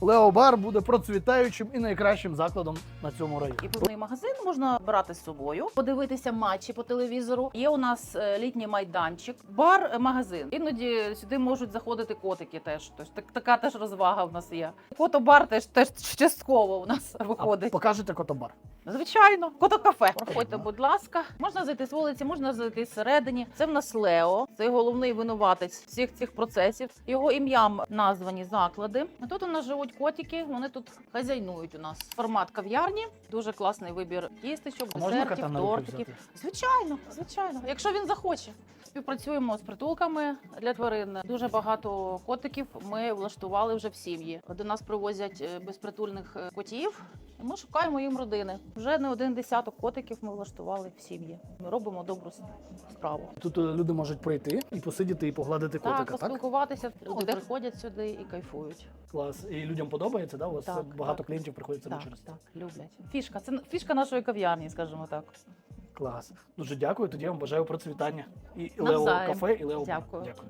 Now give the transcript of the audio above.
Лео Бар буде процвітаючим і найкращим закладом на цьому районі. І повний магазин можна брати з собою, подивитися матчі по телевізору. Є у нас е, літній майданчик, бар, е, магазин. Іноді сюди можуть заходити котики. Теж Тож так, така теж розвага в нас є. Котобар теж теж частково у нас А виходить. покажете котобар. Звичайно, кото-кафе. Проходьте, будь ласка. Можна зайти з вулиці, можна зайти зсередині. Це в нас Лео, це головний винуватець всіх цих процесів. Його ім'ям названі заклади. Тут у нас живуть котики. Вони тут хазяйнують у нас. Формат кав'ярні. Дуже класний вибір тістечок, десертів, тортиків. Звичайно, звичайно, якщо він захоче. Співпрацюємо з притулками для тварин. Дуже багато котиків ми влаштували вже в сім'ї. До нас привозять е, безпритульних е, котів. І Ми шукаємо їм родини. Вже не один десяток котиків ми влаштували в сім'ї. Ми робимо добру справу. Тут е, люди можуть прийти і посидіти і погладити Так, котика, так? поспілкуватися. Люди приходять сюди і кайфують. Клас. І людям подобається, да? У вас Так, багато так. клієнтів приходять сюди Так, через це. так, люблять. Фішка. Це фішка нашої кав'ярні, скажімо так. Клас. Дуже дякую. Тоді я вам бажаю процвітання. І Лео кафе, і Лео. Дякую. дякую.